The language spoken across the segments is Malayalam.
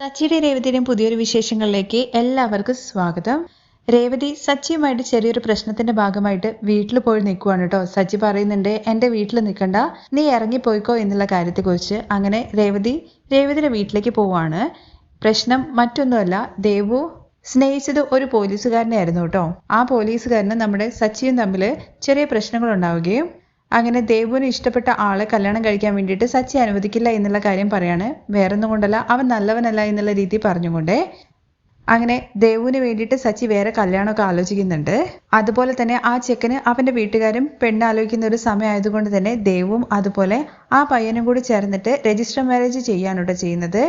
സച്ചിയുടെ രേവതിയുടെയും പുതിയൊരു വിശേഷങ്ങളിലേക്ക് എല്ലാവർക്കും സ്വാഗതം. രേവതി സച്ചിയുമായിട്ട് ചെറിയൊരു പ്രശ്നത്തിന്റെ ഭാഗമായിട്ട് വീട്ടിൽ പോയി നിൽക്കുവാണ് കേട്ടോ. സച്ചി പറയുന്നുണ്ട് എന്റെ വീട്ടിൽ നിൽക്കണ്ട നീ ഇറങ്ങിപ്പോയിക്കോ എന്നുള്ള കാര്യത്തെക്കുറിച്ച്. അങ്ങനെ രേവതി രേവതിയുടെ വീട്ടിലേക്ക് പോവാണ്. പ്രശ്നം മറ്റൊന്നുമല്ല ദേവു സ്നേഹിച്ചത് ഒരു പോലീസുകാരനെ ആയിരുന്നു കേട്ടോ. ആ പോലീസുകാരന് നമ്മുടെ സച്ചിയും തമ്മിൽ ചെറിയ പ്രശ്നങ്ങൾ ഉണ്ടാവുകയും അങ്ങനെ ദേവുവിന് ഇഷ്ടപ്പെട്ട ആളെ കല്യാണം കഴിക്കാൻ വേണ്ടിയിട്ട് സച്ചി അനുവദിക്കില്ല എന്നുള്ള കാര്യം പറയാണ്. വേറൊന്നും കൊണ്ടല്ല അവൻ നല്ലവനല്ല എന്നുള്ള രീതി പറഞ്ഞുകൊണ്ടേ അങ്ങനെ ദേവുവിന് വേണ്ടിയിട്ട് സച്ചി വേറെ കല്യാണമൊക്കെ ആലോചിക്കുന്നുണ്ട്. അതുപോലെ തന്നെ ആ ചെക്കന് അവന്റെ വീട്ടുകാരും പെണ്ണ് ആലോചിക്കുന്ന ഒരു സമയമായതുകൊണ്ട് തന്നെ ദേവും അതുപോലെ ആ പയ്യനും കൂടി ചേർന്നിട്ട് രജിസ്റ്റർ മാരേജ് ചെയ്യാനോട്ടോ ചെയ്യുന്നത്.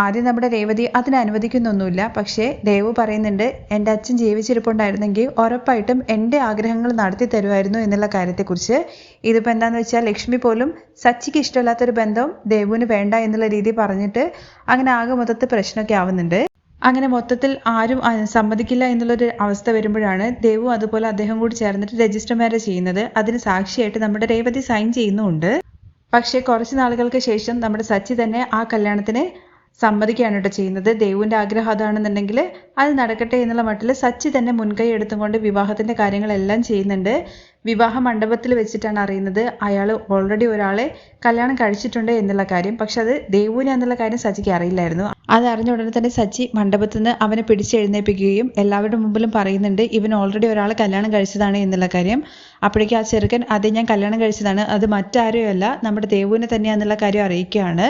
ആദ്യം നമ്മുടെ രേവതി അതിന് അനുവദിക്കുന്നൊന്നുമില്ല. പക്ഷേ ദേവു പറയുന്നുണ്ട് എന്റെ അച്ഛൻ ജീവിച്ചിരിപ്പുണ്ടായിരുന്നെങ്കിൽ ഉറപ്പായിട്ടും എന്റെ ആഗ്രഹങ്ങൾ നടത്തി തരുമായിരുന്നു എന്നുള്ള കാര്യത്തെക്കുറിച്ച്. ഇതിപ്പോൾ എന്താണെന്ന് വെച്ചാൽ ലക്ഷ്മി പോലും സച്ചിക്ക് ഇഷ്ടമില്ലാത്തൊരു ബന്ധം ദേവുവിന് വേണ്ട എന്നുള്ള രീതി പറഞ്ഞിട്ട് അങ്ങനെ ആകെ മൊത്തത്തിൽ പ്രശ്നമൊക്കെ ആവുന്നുണ്ട്. അങ്ങനെ മൊത്തത്തിൽ ആരും സമ്മതിക്കില്ല എന്നുള്ളൊരു അവസ്ഥ വരുമ്പോഴാണ് ദേവു അതുപോലെ അദ്ദേഹം കൂടി ചേർന്നിട്ട് രജിസ്റ്റർ മാരേജ് ചെയ്യുന്നത്. അതിന് സാക്ഷിയായിട്ട് നമ്മുടെ രേവതി സൈൻ ചെയ്യുന്നുമുണ്ട്. പക്ഷേ കുറച്ച് നാളുകൾക്ക് ശേഷം നമ്മുടെ സച്ചി തന്നെ ആ കല്യാണത്തിന് സമ്മതിക്കുകയാണ് കേട്ടോ ചെയ്യുന്നത്. ദേവുവിന്റെ ആഗ്രഹം അതാണെന്നുണ്ടെങ്കിൽ അത് നടക്കട്ടെ എന്നുള്ള മട്ടിൽ സച്ചി തന്നെ മുൻകൈ എടുത്തുകൊണ്ട് വിവാഹത്തിന്റെ കാര്യങ്ങളെല്ലാം ചെയ്യുന്നുണ്ട്. വിവാഹ മണ്ഡപത്തിൽ വെച്ചിട്ടാണ് അറിയുന്നത്. അയാൾ ഓൾറെഡി ഒരാളെ കല്യാണം കഴിച്ചിട്ടുണ്ട് എന്നുള്ള കാര്യം. പക്ഷെ അത് ദേവുവിനെ എന്നുള്ള കാര്യം സച്ചിക്ക് അറിയില്ലായിരുന്നു. അത് അറിഞ്ഞ ഉടനെ തന്നെ സച്ചി മണ്ഡപത്തിൽ നിന്ന് അവനെ പിടിച്ചെഴുന്നേൽപ്പിക്കുകയും എല്ലാവരുടെ മുമ്പിലും പറയുന്നുണ്ട് ഇവൻ ഓൾറെഡി ഒരാളെ കല്യാണം കഴിച്ചതാണ് എന്നുള്ള കാര്യം. അപ്പോഴേക്കും ആ ചെറുക്കൻ അതേ ഞാൻ കല്യാണം കഴിച്ചതാണ്. അത് മറ്റാരുമല്ല നമ്മുടെ ദേവുവിനെ തന്നെയാണെന്നുള്ള കാര്യം അറിയിക്കുകയാണ്.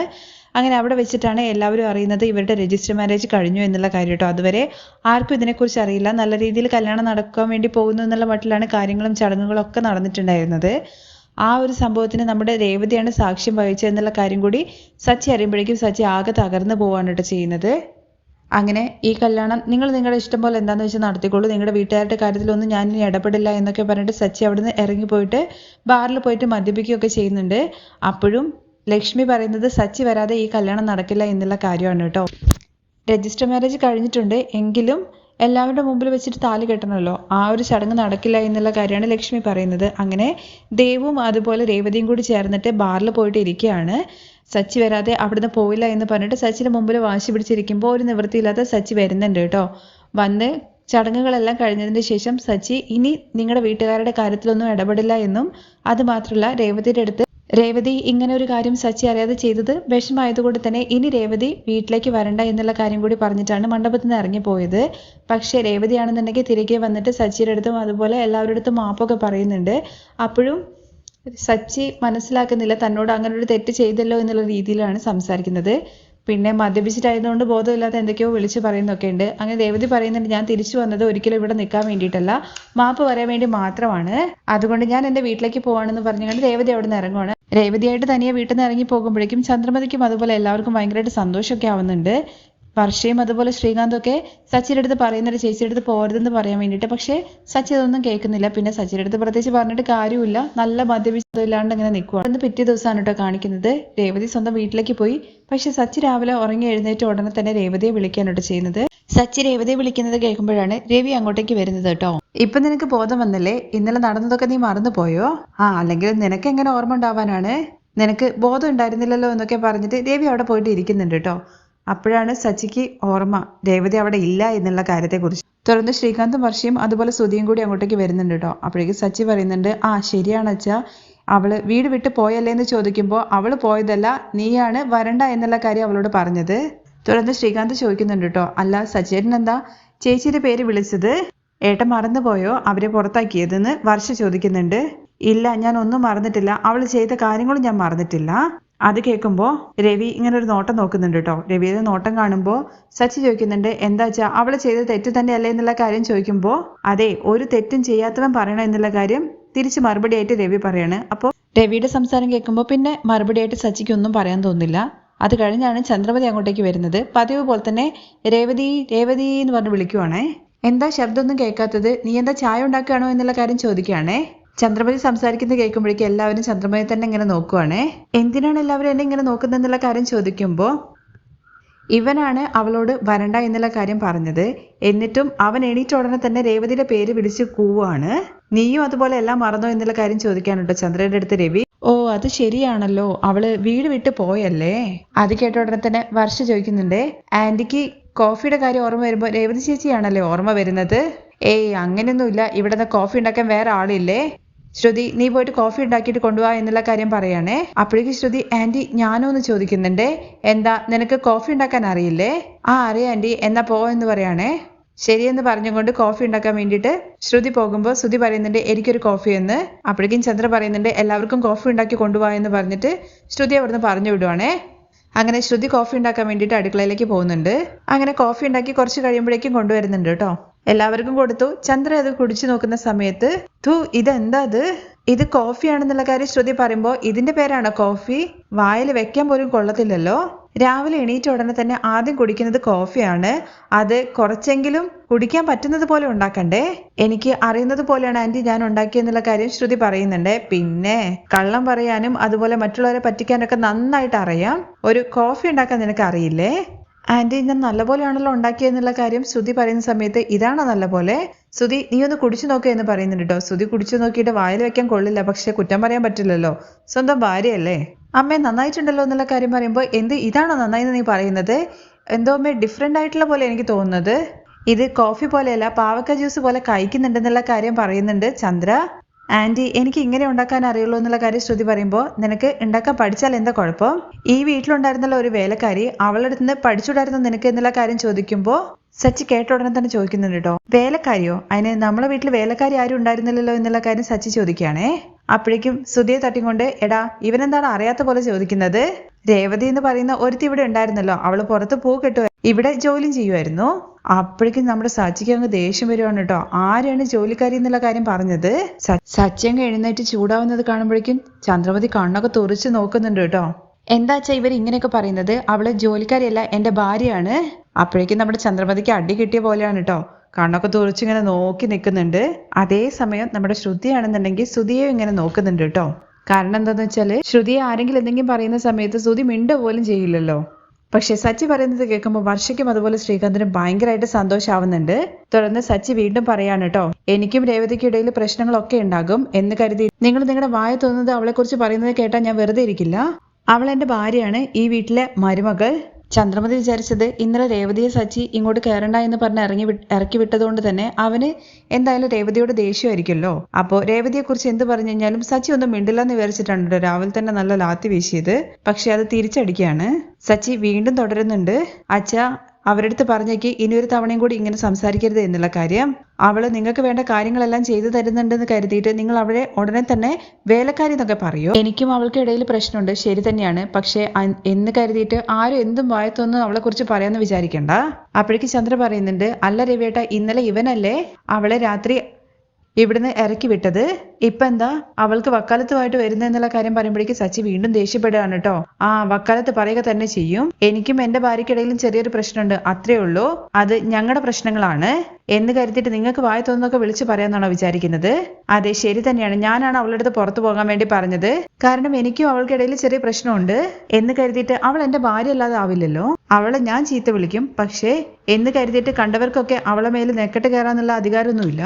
അങ്ങനെ അവിടെ വെച്ചിട്ടാണ് എല്ലാവരും അറിയുന്നത് ഇവരുടെ രജിസ്റ്റർ മാരേജ് കഴിഞ്ഞു എന്നുള്ള കാര്യം കേട്ടോ. അതുവരെ ആർക്കും ഇതിനെക്കുറിച്ച് അറിയില്ല. നല്ല രീതിയിൽ കല്യാണം നടക്കാൻ വേണ്ടി പോകുന്നു എന്നുള്ള മട്ടിലാണ് കാര്യങ്ങളും ചടങ്ങുകളും ഒക്കെ നടന്നിട്ടുണ്ടായിരുന്നത്. ആ ഒരു സംഭവത്തിന് നമ്മുടെ രേവതിയാണ് സാക്ഷ്യം വഹിച്ചത് എന്നുള്ള കാര്യം കൂടി സച്ചി അറിയുമ്പോഴേക്കും സച്ചി ആകെ തകർന്നു പോവാണ് കേട്ടോ ചെയ്യുന്നത്. അങ്ങനെ ഈ കല്യാണം നിങ്ങൾ നിങ്ങളുടെ ഇഷ്ടം പോലെ എന്താണെന്ന് വെച്ചാൽ നടത്തിക്കോളൂ. നിങ്ങളുടെ വീട്ടുകാരുടെ കാര്യത്തിലൊന്നും ഞാൻ ഇനി ഇടപെടില്ല എന്നൊക്കെ പറഞ്ഞിട്ട് സച്ചി അവിടുന്ന് ഇറങ്ങിപ്പോയിട്ട് ബാറിൽ പോയിട്ട് മദ്യപിക്കുകയൊക്കെ ചെയ്യുന്നുണ്ട്. അപ്പോഴും ലക്ഷ്മി പറയുന്നത് സച്ചി വരാതെ ഈ കല്യാണം നടക്കില്ല എന്നുള്ള കാര്യമാണ് കേട്ടോ. രജിസ്റ്റർ മാരേജ് കഴിഞ്ഞിട്ടുണ്ട് എങ്കിലും എല്ലാവരുടെ മുമ്പിൽ വെച്ചിട്ട് താലി കെട്ടണമല്ലോ. ആ ഒരു ചടങ്ങ് നടക്കില്ല എന്നുള്ള കാര്യമാണ് ലക്ഷ്മി പറയുന്നത്. അങ്ങനെ ദേവും അതുപോലെ രേവതിയും കൂടി ചേർന്നിട്ട് ബാറിൽ പോയിട്ട് ഇരിക്കുകയാണ്. സച്ചി വരാതെ അവിടുന്ന് പോയില്ല എന്ന് പറഞ്ഞിട്ട് സച്ചിന്റെ മുമ്പിൽ വാശി പിടിച്ചിരിക്കുമ്പോൾ ഒരു നിവൃത്തിയില്ലാതെ സച്ചി വരുന്നുണ്ട് കേട്ടോ. വന്ന് ചടങ്ങുകളെല്ലാം കഴിഞ്ഞതിന് ശേഷം സച്ചി ഇനി നിങ്ങളുടെ വീട്ടുകാരുടെ കാര്യത്തിലൊന്നും ഇടപെടില്ല എന്നും അത് മാത്രമല്ല രേവതിയുടെ അടുത്ത് രേവതി ഇങ്ങനെ ഒരു കാര്യം സച്ചി അറിയാതെ ചെയ്തത് വിഷമായതുകൊണ്ട് തന്നെ ഇനി രേവതി വീട്ടിലേക്ക് വരണ്ട എന്നുള്ള കാര്യം കൂടി പറഞ്ഞിട്ടാണ് മണ്ഡപത്തിൽ നിന്ന് ഇറങ്ങിപ്പോയത്. പക്ഷേ രേവതിയാണെന്നുണ്ടെങ്കിൽ തിരികെ വന്നിട്ട് സച്ചിയുടെ അടുത്തും അതുപോലെ എല്ലാവരുടെ അടുത്തും മാപ്പൊക്കെ പറയുന്നുണ്ട്. അപ്പോഴും സച്ചി മനസ്സിലാക്കുന്നില്ല തന്നോട് അങ്ങനെ ഒരു തെറ്റ് ചെയ്തല്ലോ എന്നുള്ള രീതിയിലാണ് സംസാരിക്കുന്നത്. പിന്നെ മദ്യപിച്ചിട്ടായതുകൊണ്ട് ബോധമില്ലാതെ എന്തൊക്കെയോ വിളിച്ച് പറയുന്നൊക്കെ ഉണ്ട്. അങ്ങനെ രേവതി പറയുന്നുണ്ട് ഞാൻ തിരിച്ചു വന്നത് ഒരിക്കലും ഇവിടെ നിൽക്കാൻ വേണ്ടിയിട്ടല്ല. മാപ്പ് പറയാൻ വേണ്ടി മാത്രമാണ്. അതുകൊണ്ട് ഞാൻ എന്റെ വീട്ടിലേക്ക് പോവാണെന്ന് പറഞ്ഞുകൊണ്ട് രേവതി അവിടെ നിന്ന് ഇറങ്ങുവാണ്. രേവതിയായിട്ട് തനിയെ വീട്ടിൽ നിന്ന് ഇറങ്ങി പോകുമ്പോഴേക്കും ചന്ദ്രമതിക്കും അതുപോലെ എല്ലാവർക്കും ഭയങ്കരമായിട്ട് സന്തോഷമൊക്കെ ആവുന്നുണ്ട്. വർഷയും അതുപോലെ ശ്രീകാന്തും ഒക്കെ സച്ചിയുടെ അടുത്ത് പറയുന്നുണ്ട് ചേച്ചിയുടെ അടുത്ത് പോരുതെന്ന് പറയാൻ വേണ്ടിയിട്ട്. പക്ഷേ സച്ചി അതൊന്നും കേൾക്കുന്നില്ല. പിന്നെ സച്ചിയുടെ അടുത്ത് പ്രത്യേകിച്ച് പറഞ്ഞിട്ട് കാര്യമില്ല. നല്ല മദ്യപിച്ചതില്ലാണ്ട് ഇങ്ങനെ നിൽക്കുക അന്ന് പിറ്റേ ദിവസമാണ് കേട്ടോ കാണിക്കുന്നത്. രേവതി സ്വന്തം വീട്ടിലേക്ക് പോയി. പക്ഷെ സച്ചി രാവിലെ ഉറങ്ങി എഴുന്നേറ്റ് ഉടനെ തന്നെ രേവതിയെ വിളിക്കാനോട്ട് ചെയ്യുന്നത്. സച്ചി രേവതി വിളിക്കുന്നത് കേൾക്കുമ്പോഴാണ് രവി അങ്ങോട്ടേക്ക് വരുന്നത് കേട്ടോ. ഇപ്പൊ നിനക്ക് ബോധം വന്നില്ലേ? ഇന്നലെ നടന്നതൊക്കെ നീ മറന്നുപോയോ? ആ അല്ലെങ്കിൽ നിനക്ക് എങ്ങനെ ഓർമ്മ ഉണ്ടാവാനാണ്? നിനക്ക് ബോധം ഉണ്ടായിരുന്നില്ലല്ലോ എന്നൊക്കെ പറഞ്ഞിട്ട് രവി അവിടെ പോയിട്ട് ഇരിക്കുന്നുണ്ട് കേട്ടോ. അപ്പോഴാണ് സച്ചിക്ക് ഓർമ്മ രേവതി അവിടെ ഇല്ല എന്നുള്ള കാര്യത്തെക്കുറിച്ച്. തുടർന്ന് ശ്രീകാന്തും വർഷയും അതുപോലെ സുധിയും കൂടി അങ്ങോട്ടേക്ക് വരുന്നുണ്ട് കേട്ടോ. അപ്പോഴേക്ക് സച്ചി പറയുന്നുണ്ട് ആ ശരിയാണ് അച്ഛാ. അവൾ വീട് വിട്ട് പോയല്ലേ എന്ന് ചോദിക്കുമ്പോൾ അവൾ പോയതല്ല നീയാണ് വരണ്ട എന്നുള്ള കാര്യം അവളോട് പറഞ്ഞത്. തുടർന്ന് ശ്രീകാന്ത് ചോദിക്കുന്നുണ്ട് കേട്ടോ അല്ല സജേരൻ എന്താ ചേച്ചിയുടെ പേര് വിളിച്ചത്? ഏട്ടൻ മറന്നുപോയോ? അവരെ പുറത്താക്കിയതെന്ന് വർഷ ചോദിക്കുന്നുണ്ട്. ഇല്ല ഞാൻ ഒന്നും മറന്നിട്ടില്ല. അവൾ ചെയ്ത കാര്യങ്ങളും ഞാൻ മറന്നിട്ടില്ല. അത് കേൾക്കുമ്പോൾ രവി ഇങ്ങനെ ഒരു നോട്ടം നോക്കുന്നുണ്ട് കേട്ടോ രവിയുടെ നോട്ടം കാണുമ്പോൾ സച്ചി ചോദിക്കുന്നുണ്ട് എന്താ വെച്ചാൽ അവൾ ചെയ്ത തെറ്റ് തന്നെയല്ലേ എന്നുള്ള കാര്യം ചോദിക്കുമ്പോൾ അതെ ഒരു തെറ്റും ചെയ്യാത്തവൻ പറയണം എന്നുള്ള കാര്യം തിരിച്ച് മറുപടിയായിട്ട് രവി പറയാണ്. അപ്പോൾ രവിയുടെ സംസാരം കേൾക്കുമ്പോൾ പിന്നെ മറുപടിയായിട്ട് സച്ചിക്ക് ഒന്നും പറയാൻ തോന്നില്ല അത് കഴിഞ്ഞാണ് ചന്ദ്രമതി അങ്ങോട്ടേക്ക് വരുന്നത്. പതിവ് പോലെ തന്നെ രേവതി രേവതി എന്ന് പറഞ്ഞ് വിളിക്കുവാണേ. എന്താ ശബ്ദമൊന്നും കേൾക്കാത്തത്? നീ എന്താ ചായ ഉണ്ടാക്കുകയാണോ എന്നുള്ള കാര്യം ചോദിക്കുകയാണേ. ചന്ദ്രമതി സംസാരിക്കുന്നത് കേൾക്കുമ്പോഴേക്കും എല്ലാവരും ചന്ദ്രമതി തന്നെ ഇങ്ങനെ നോക്കുവാണേ. എന്തിനാണ് എല്ലാവരും എന്നെ ഇങ്ങനെ നോക്കുന്നത് എന്നുള്ള കാര്യം ചോദിക്കുമ്പോൾ ഇവനാണ് അവളോട് വരണ്ട എന്നുള്ള കാര്യം പറഞ്ഞത്. എന്നിട്ടും അവൻ എണീറ്റ ഉടനെ തന്നെ രേവതിയുടെ പേര് വിളിച്ച് കൂവാണ്. നീയും അതുപോലെ എല്ലാം മറന്നോ എന്നുള്ള കാര്യം ചോദിക്കാനുണ്ടോ ചന്ദ്രയുടെ അടുത്ത് രവി. ഓ അത് ശരിയാണല്ലോ. അവൾ വീട് വിട്ട് പോയല്ലേ? അത് കേട്ട ഉടനെ തന്നെ വർഷ ചോദിക്കുന്നുണ്ടേ. ആന്റിക്ക് കോഫിയുടെ കാര്യം ഓർമ്മ വരുമ്പോൾ രേവതി ചേച്ചിയാണല്ലേ ഓർമ്മ വരുന്നത്? ഏയ് അങ്ങനെയൊന്നുമില്ല. ഇവിടെ നിന്ന് കോഫി ഉണ്ടാക്കാൻ വേറെ ആളില്ലേ? ശ്രുതി നീ പോയിട്ട് കോഫി ഉണ്ടാക്കിയിട്ട് കൊണ്ടുപോവാ എന്നുള്ള കാര്യം പറയാണേ. അപ്പോഴേക്കും ശ്രുതി ആന്റി ഞാനോ എന്ന് ചോദിക്കുന്നുണ്ടേ. എന്താ നിനക്ക് കോഫി ഉണ്ടാക്കാൻ അറിയില്ലേ? ആ അറിയാം ആന്റി. എന്നാ പോ എന്ന് പറയാണേ. ശരിയെന്ന് പറഞ്ഞുകൊണ്ട് കോഫി ഉണ്ടാക്കാൻ വേണ്ടിയിട്ട് ശ്രുതി പോകുമ്പോൾ ശ്രുതി പറയുന്നുണ്ട് എനിക്കൊരു കോഫി എന്ന് അപ്പോഴേക്കും ചന്ദ്ര പറയുന്നുണ്ട് എല്ലാവർക്കും കോഫി ഉണ്ടാക്കി കൊണ്ടുപോവാ എന്ന് പറഞ്ഞിട്ട് ശ്രുതി അവിടുന്ന് പറഞ്ഞു വിടുവാണേ. അങ്ങനെ ശ്രുതി കോഫി ഉണ്ടാക്കാൻ വേണ്ടിയിട്ട് അടുക്കളയിലേക്ക് പോകുന്നുണ്ട്. അങ്ങനെ കോഫി ഉണ്ടാക്കി കുറച്ച് കഴിയുമ്പോഴേക്കും കൊണ്ടുവരുന്നുണ്ട് കേട്ടോ. എല്ലാവർക്കും കൊടുത്തു. ചന്ദ്ര അത് കുടിച്ചു നോക്കുന്ന സമയത്ത് തു ഇതെന്താ അത്? ഇത് കോഫി ആണെന്നുള്ള കാര്യം ശ്രുതി പറയുമ്പോൾ ഇതിന്റെ പേരാണോ കോഫി വായിൽ വെക്കാൻ പോലും കൊള്ളത്തില്ലല്ലോ. രാവിലെ എണീറ്റ ഉടനെ തന്നെ ആദ്യം കുടിക്കുന്നത് കോഫിയാണ്. അത് കുറച്ചെങ്കിലും കുടിക്കാൻ പറ്റുന്നത് പോലെ ഉണ്ടാക്കണ്ടേ? എനിക്ക് അറിയുന്നത് പോലെയാണ് ആന്റി ഞാൻ ഉണ്ടാക്കിയെന്നുള്ള കാര്യം ശ്രുതി പറയുന്നുണ്ട്. പിന്നെ കള്ളം പറയാനും അതുപോലെ മറ്റുള്ളവരെ പറ്റിക്കാനൊക്കെ നന്നായിട്ട് അറിയാം. ഒരു കോഫി ഉണ്ടാക്കാൻ നിനക്ക് അറിയില്ലേ? ആന്റി ഞാൻ നല്ലപോലെയാണല്ലോ ഉണ്ടാക്കിയെന്നുള്ള കാര്യം ശ്രുതി പറയുന്ന സമയത്ത് ഇതാണോ നല്ലപോലെ? ശ്രുതി നീ ഒന്ന് കുടിച്ചു നോക്കുക എന്ന് പറയുന്നുണ്ട് കേട്ടോ. ശ്രുതി കുടിച്ചു നോക്കിയിട്ട് വായിൽ വെക്കാൻ കൊള്ളില്ല. പക്ഷെ കുറ്റം പറയാൻ പറ്റില്ലല്ലോ. സ്വന്തം ഭാര്യയല്ലേ? അമ്മേ നന്നായിട്ടുണ്ടല്ലോ എന്നുള്ള കാര്യം പറയുമ്പോൾ എന്ത് ഇതാണോ നന്നായി എന്ന് നീ പറയുന്നത്? എന്തോ അമ്മേ ഡിഫറെന്റ് ആയിട്ടുള്ള പോലെ എനിക്ക് തോന്നുന്നത്. ഇത് കോഫി പോലെയല്ല പാവക്ക ജ്യൂസ് പോലെ കഴിക്കുന്നുണ്ടെന്നുള്ള കാര്യം പറയുന്നുണ്ട് ചന്ദ്ര. ആന്റി എനിക്ക് ഇങ്ങനെ ഉണ്ടാക്കാൻ അറിയുള്ളൂ എന്നുള്ള കാര്യം ശ്രുതി പറയുമ്പോൾ നിനക്ക് ഉണ്ടാക്കാൻ പഠിച്ചാൽ എന്താ കുഴപ്പം? ഈ വീട്ടിലുണ്ടായിരുന്നല്ലോ ഒരു വേലക്കാരി അവളുടെ നിന്ന് പഠിച്ചുണ്ടായിരുന്നു നിനക്ക് എന്നുള്ള കാര്യം ചോദിക്കുമ്പോൾ? സച്ചി കേട്ട ഉടനെ തന്നെ ചോദിക്കുന്നുണ്ട് കേട്ടോ. വേലക്കാരിയോ? അതിന് നമ്മളെ വീട്ടിൽ വേലക്കാരി ആരും ഉണ്ടായിരുന്നില്ലല്ലോ എന്നുള്ള കാര്യം സച്ചി ചോദിക്കുകയാണേ. അപ്പോഴേക്കും സുധിയെ തട്ടിക്കൊണ്ട് എടാ ഇവനെന്താണ് അറിയാത്ത പോലെ ചോദിക്കുന്നത്? രേവതി എന്ന് പറയുന്ന ഒരുത്തി ഇവിടെ ഉണ്ടായിരുന്നല്ലോ അവൾ പുറത്ത് പൂ കെട്ടുക ഇവിടെ ജോലി ചെയ്യുമായിരുന്നു അപ്പോഴേക്കും നമ്മുടെ സച്ചിക്ക് അങ്ങ് ദേഷ്യം വരുവാണ് കേട്ടോ. ആരാണ് ജോലിക്കാരി എന്നുള്ള കാര്യം പറഞ്ഞത്? സ- സച്ചി അങ്ങ് എഴുന്നേറ്റ് ചൂടാവുന്നത് കാണുമ്പോഴേക്കും ചന്ദ്രമതി കണ്ണൊക്കെ തുറിച്ച് നോക്കുന്നുണ്ട് കേട്ടോ. എന്താ വെച്ചാ ഇവർ ഇങ്ങനെയൊക്കെ പറയുന്നത്? അവൾ ജോലിക്കാരിയല്ല എന്റെ ഭാര്യയാണ്? അപ്പോഴേക്കും നമ്മുടെ ചന്ദ്രമതിക്ക് അടി കിട്ടിയ പോലെയാണ് കേട്ടോ. കണ്ണൊക്കെ തുറച്ചിങ്ങനെ നോക്കി നിൽക്കുന്നുണ്ട്. അതേസമയം നമ്മുടെ ശ്രുതിയാണെന്നുണ്ടെങ്കിൽ ശ്രുതിയെ ഇങ്ങനെ നോക്കുന്നുണ്ട് കേട്ടോ. കാരണം എന്താന്ന് വെച്ചാൽ ശ്രുതിയെ ആരെങ്കിലും എന്തെങ്കിലും പറയുന്ന സമയത്ത് ശ്രുതി മിണ്ട പോലും ചെയ്യില്ലല്ലോ. പക്ഷെ സച്ചി പറയുന്നത് കേൾക്കുമ്പോൾ വർഷയ്ക്കും അതുപോലെ ശ്രീകാന്തിനും ഭയങ്കരമായിട്ട് സന്തോഷാവുന്നുണ്ട്. തുടർന്ന് സച്ചി വീണ്ടും പറയാണ് കേട്ടോ എനിക്കും രേവതിക്കും ഇടയിൽ പ്രശ്നങ്ങളൊക്കെ ഉണ്ടാകും എന്ന് കരുതി. നിങ്ങൾ നിങ്ങളുടെ വായ തോന്നുന്നത് അവളെക്കുറിച്ച് പറയുന്നത് കേട്ടാൽ ഞാൻ വെറുതെ ഇരിക്കില്ല. അവൾ എന്റെ ഭാര്യയാണ് ഈ വീട്ടിലെ മരുമകൾ. ചന്ദ്രമതി വിചാരിച്ചത് ഇന്നലെ രേവതിയെ സച്ചി ഇങ്ങോട്ട് കയറണ്ട എന്ന് പറഞ്ഞ് ഇറങ്ങി ഇറക്കി വിട്ടതുകൊണ്ട് തന്നെ അവന് എന്തായാലും രേവതിയോട് ദേഷ്യമായിരിക്കുമല്ലോ. അപ്പോൾ രേവതിയെ കുറിച്ച് എന്ത് പറഞ്ഞു കഴിഞ്ഞാലും സച്ചി ഒന്നും മിണ്ടില്ല എന്ന് വിചാരിച്ചിട്ടുണ്ട് രാവിൽ തന്നെ നല്ല ലാത്തി വീശിയത്. പക്ഷെ അത് തിരിച്ചടിക്കുകയാണ്. സച്ചി വീണ്ടും തുടരുന്നുണ്ട്. അച്ഛ അവരടുത്ത് പറഞ്ഞേക്ക് ഇനി ഒരു തവണയും കൂടി ഇങ്ങനെ സംസാരിക്കരുത് എന്നുള്ള കാര്യം അവൾ നിങ്ങൾക്ക് വേണ്ട കാര്യങ്ങളെല്ലാം ചെയ്തു തരുന്നുണ്ടെന്ന് കരുതിയിട്ട് നിങ്ങൾ അവളെ ഉടനെ തന്നെ വേലക്കാരി എന്നൊക്കെ പറയൂ. എനിക്കും അവൾക്ക് ഇടയിൽ പ്രശ്നമുണ്ട് ശരി തന്നെയാണ്. പക്ഷേ എന്ന് കരുതിയിട്ട് ആരും എന്തും വായത്തൊന്നും അവളെ കുറിച്ച് പറയാമെന്ന് വിചാരിക്കണ്ട. അപ്പോഴേക്ക് ചന്ദ്ര പറയുന്നുണ്ട് അല്ല രവിയേട്ട ഇന്നലെ ഇവനല്ലേ അവളെ രാത്രി ഇവിടുന്ന് ഇറക്കി വിട്ടത്. ഇപ്പൊ എന്താ? അവൾക്ക് വക്കാലത്തുമായിട്ട് വരുന്ന എന്നുള്ള കാര്യം പറയുമ്പോഴേക്കും സച്ചി വീണ്ടും ദേഷ്യപ്പെടുകയാണ് കേട്ടോ. ആ വക്കാലത്ത് പറയുക തന്നെ ചെയ്യും. എനിക്കും എന്റെ ഭാര്യയ്ക്കിടയിലും ചെറിയൊരു പ്രശ്നമുണ്ട്. അത്രേ ഉള്ളൂ. അത് ഞങ്ങളുടെ പ്രശ്നങ്ങളാണ്. എന്ന് കരുതിയിട്ട് നിങ്ങൾക്ക് വായ തോന്നൊക്കെ വിളിച്ചു പറയാന്നാണോ വിചാരിക്കുന്നത്? അതെ ശരി തന്നെയാണ്. ഞാനാണ് അവളുടെ അടുത്ത് പുറത്തു പോകാൻ വേണ്ടി പറഞ്ഞത്. കാരണം എനിക്കും അവൾക്കിടയിൽ ചെറിയ പ്രശ്നമുണ്ട്. എന്ന് കരുതിയിട്ട് അവൾ എന്റെ ഭാര്യ അല്ലാതെ ആവില്ലല്ലോ. അവളെ ഞാൻ ചീത്ത വിളിക്കും. പക്ഷേ എന്ന് കരുതിയിട്ട് കണ്ടവർക്കൊക്കെ അവളെ മേൽ നെക്കെട്ട് കയറാന്നുള്ള അധികാരമൊന്നുമില്ല.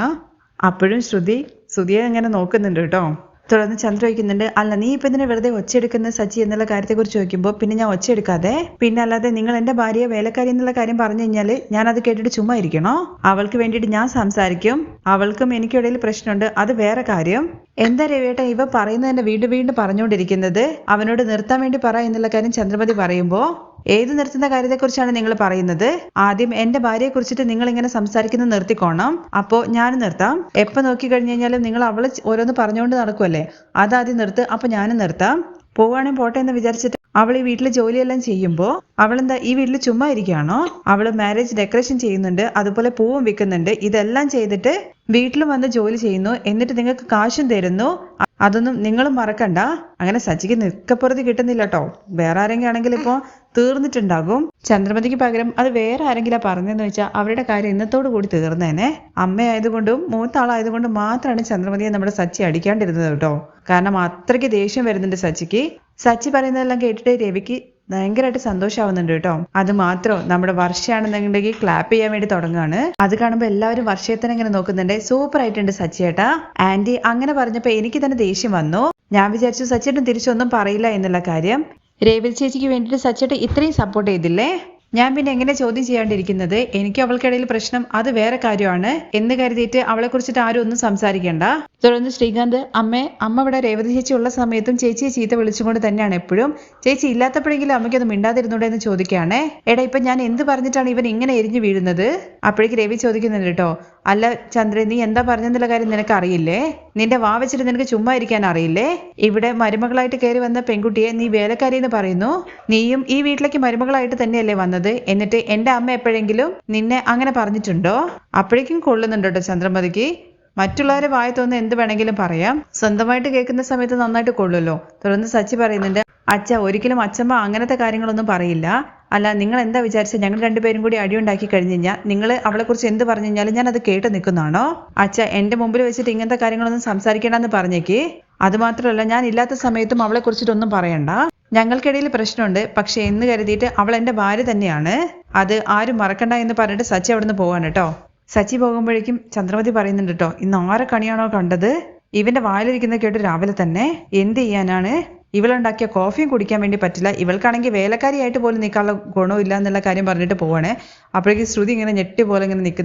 അപ്പോഴും ശ്രുതി ശ്രുതിയെ ഇങ്ങനെ നോക്കുന്നുണ്ട് കേട്ടോ. തുടർന്ന് ചന്ദ്ര ചോദിക്കുന്നുണ്ട് അല്ല നീ ഇപ്പൊ ഇതിനെ വെറുതെ ഒച്ചയെടുക്കുന്ന സച്ചി എന്നുള്ള കാര്യത്തെക്കുറിച്ച് ചോദിക്കുമ്പോൾ പിന്നെ ഞാൻ ഒച്ചയെടുക്കാതെ പിന്നെ അല്ലാതെ നിങ്ങൾ എന്റെ ഭാര്യയെ വേലക്കാരി എന്നുള്ള കാര്യം പറഞ്ഞു കഴിഞ്ഞാൽ ഞാൻ അത് കേട്ടിട്ട് ചുമ്മാ ഇരിക്കണോ? അവൾക്ക് വേണ്ടിട്ട് ഞാൻ സംസാരിക്കും. അവൾക്കും എനിക്കിടയിൽ പ്രശ്നമുണ്ട്. അത് വേറെ കാര്യം. എന്താ രവിയേട്ട ഇവ പറയുന്നതിന്റെ വീണ്ടും വീണ്ടും പറഞ്ഞുകൊണ്ടിരിക്കുന്നത്? അവനോട് നിർത്താൻ വേണ്ടി പറ എന്നുള്ള കാര്യം ചന്ദ്രമതി പറയുമ്പോൾ ഏത് നിർത്തുന്ന കാര്യത്തെക്കുറിച്ചാണ് നിങ്ങൾ പറയുന്നത്? ആദ്യം എന്റെ ഭാര്യയെ കുറിച്ചിട്ട് നിങ്ങൾ ഇങ്ങനെ സംസാരിക്കുന്നത് നിർത്തിക്കോണം. അപ്പോ ഞാൻ നിർത്താം. എപ്പോ നോക്കി കഴിഞ്ഞു കഴിഞ്ഞാലും നിങ്ങൾ അവൾ ഓരോന്ന് പറഞ്ഞുകൊണ്ട് നടക്കുമല്ലേ അതാദ്യം നിർത്ത് അപ്പൊ ഞാനും നിർത്താം. പോവാണെങ്കിൽ പോട്ടെ എന്ന് വിചാരിച്ചിട്ട് അവൾ ഈ വീട്ടിൽ ജോലിയെല്ലാം ചെയ്യുമ്പോൾ അവളെന്താ ഈ വീട്ടിൽ ചുമ്മാ ഇരിക്കുകയാണോ? അവൾ മാരേജ് ഡെക്കറേഷൻ ചെയ്യുന്നുണ്ട് അതുപോലെ പൂവും വിൽക്കുന്നുണ്ട്. ഇതെല്ലാം ചെയ്തിട്ട് വീട്ടിൽ വന്ന് ജോലി ചെയ്യുന്നു. എന്നിട്ട് നിങ്ങൾക്ക് കാശും തരുന്നു. അതൊന്നും നിങ്ങളും മറക്കണ്ട. അങ്ങനെ സജിക്ക് നിൽക്കപ്പുറത്ത് കിട്ടുന്നില്ല കേട്ടോ വേറെ ആരെങ്കിലും ആണെങ്കിൽ ഇപ്പോ തീർന്നിട്ടുണ്ടാകും. ചന്ദ്രമതിക്ക് പകരം അത് വേറെ ആരെങ്കിലും പറഞ്ഞെന്ന് വെച്ചാൽ അവരുടെ കാര്യം ഇന്നത്തോടു കൂടി തീർന്നേനെ. അമ്മയായതുകൊണ്ടും മൂത്താളായതുകൊണ്ടും മാത്രമാണ് ചന്ദ്രമതിയെ നമ്മുടെ സച്ചി അടിക്കാണ്ടിരുന്നത് കേട്ടോ. കാരണം അത്രയ്ക്ക് ദേഷ്യം വരുന്നുണ്ട് സച്ചിക്ക്. സച്ചി പറയുന്നതെല്ലാം കേട്ടിട്ട് രവിക്ക് ഭയങ്കരമായിട്ട് സന്തോഷാവുന്നുണ്ട് കേട്ടോ. അത് മാത്രം നമ്മുടെ വർഷയാണെന്നുണ്ടെങ്കിൽ ക്ലാപ്പ് ചെയ്യാൻ വേണ്ടി തുടങ്ങുകയാണ് അത് കാണുമ്പോൾ എല്ലാവരും വർഷയെ തന്നെ ഇങ്ങനെ നോക്കുന്നുണ്ട്. സൂപ്പർ ആയിട്ടുണ്ട് സച്ചിയേട്ടാ ആന്റി അങ്ങനെ പറഞ്ഞപ്പോ എനിക്ക് തന്നെ ദേഷ്യം വന്നു. ഞാൻ വിചാരിച്ചു സച്ചിട്ടും തിരിച്ചൊന്നും പറയില്ല എന്നുള്ള കാര്യം. രേവതി ചേച്ചിക്ക് വേണ്ടിയിട്ട് സച്ചേട്ടൻ ഇത്രയും സപ്പോർട്ട് ചെയ്തില്ലേ? ഞാൻ പിന്നെ എങ്ങനെ ചോദ്യം ചെയ്യാണ്ടിരിക്കുന്നത്? എനിക്ക് അവൾക്കിടയിൽ പ്രശ്നം അത് വേറെ കാര്യമാണ്. എന്ന് കരുതിയിട്ട് അവളെ കുറിച്ചിട്ട് ആരും ഒന്നും സംസാരിക്കേണ്ട. തുടർന്ന് ശ്രീകാന്ത് അമ്മേ അമ്മ ഇവിടെ രേവതി ചേച്ചി ഉള്ള സമയത്തും ചേച്ചിയെ ചീത്ത വിളിച്ചുകൊണ്ട് തന്നെയാണ് എപ്പോഴും. ചേച്ചി ഇല്ലാത്തപ്പോഴെങ്കിലും അത് മിണ്ടാതിരുന്നൂടെ എന്ന് ചോദിക്കുകയാണേ. എടാ ഇപ്പൊ ഞാൻ എന്ത് പറഞ്ഞിട്ടാണ് ഇവൻ ഇങ്ങനെ എരിഞ്ഞു വീഴുന്നത്? അപ്പോഴേക്ക് രവി ചോദിക്കുന്നുണ്ട് കേട്ടോ അല്ല ചന്ദ്രൻ നീ എന്താ പറഞ്ഞെന്നുള്ള കാര്യം നിനക്ക് അറിയില്ലേ നിന്റെ വാ വെച്ചിട്ട് നിനക്ക് ചുമ്മാ ഇരിക്കാൻ അറിയില്ലേ? ഇവിടെ മരുമകളായിട്ട് കയറി വന്ന പെൺകുട്ടിയെ നീ വേലക്കാരി എന്ന് പറയുന്നു. നീയും ഈ വീട്ടിലേക്ക് മരുമകളായിട്ട് തന്നെയല്ലേ വന്നത്? എന്നിട്ട് എന്റെ അമ്മ എപ്പോഴെങ്കിലും നിന്നെ അങ്ങനെ പറഞ്ഞിട്ടുണ്ടോ? അപ്പോഴേക്കും കൊള്ളുന്നുണ്ടോ ചന്ദ്രമതിക്ക്. മറ്റുള്ളവരെ വായ എന്ത് വേണമെങ്കിലും പറയാം. സ്വന്തമായിട്ട് കേൾക്കുന്ന സമയത്ത് നന്നായിട്ട് കൊള്ളുമല്ലോ. തുടർന്ന് സച്ചി പറയുന്നുണ്ട് അച്ഛ ഒരിക്കലും അച്ഛമ്മ അങ്ങനത്തെ കാര്യങ്ങളൊന്നും പറയില്ല. അല്ല നിങ്ങൾ എന്താ വിചാരിച്ചത് ഞങ്ങൾ രണ്ടുപേരും കൂടി അടിയുണ്ടാക്കി കഴിഞ്ഞ് കഴിഞ്ഞാൽ നിങ്ങൾ അവളെക്കുറിച്ച് എന്ത് പറഞ്ഞു കഴിഞ്ഞാലും ഞാൻ അത് കേട്ട് നിൽക്കുന്നതാണോ? അച്ഛ എന്റെ മുമ്പിൽ വെച്ചിട്ട് ഇങ്ങനത്തെ കാര്യങ്ങളൊന്നും സംസാരിക്കേണ്ടെന്ന് പറഞ്ഞേക്ക്. അത് മാത്രമല്ല ഞാൻ ഇല്ലാത്ത സമയത്തും അവളെ കുറിച്ചിട്ടൊന്നും പറയണ്ട. ഞങ്ങൾക്കിടയിൽ പ്രശ്നമുണ്ട്. പക്ഷെ എന്ന് കരുതിയിട്ട് അവൾ എന്റെ ഭാര്യ തന്നെയാണ്. അത് ആരും മറക്കണ്ട എന്ന് പറഞ്ഞിട്ട് സച്ചി അവിടുന്ന് പോവാണ് കേട്ടോ. സച്ചി പോകുമ്പോഴേക്കും ചന്ദ്രമതി പറയുന്നുണ്ട് കേട്ടോ ഇന്ന് ആരെ കണിയാണോ കണ്ടത്? ഇവന്റെ വായിലിരിക്കുന്ന കേട്ട് രാവിലെ തന്നെ. എന്ത് ചെയ്യാനാണ്? ഇവളുണ്ടാക്കിയ കോഫിയും കുടിക്കാൻ വേണ്ടി പറ്റില്ല. ഇവൾക്കാണെങ്കിൽ വേലക്കാരിയായിട്ട് പോലും നിൽക്കാനുള്ള ഗുണമില്ല എന്നുള്ള കാര്യം പറഞ്ഞിട്ട് പോവാണ്. അപ്പോഴേക്കും ശ്രുതി ഇങ്ങനെ ഞെട്ടി പോലെ ഇങ്ങനെ നിൽക്കുന്നു.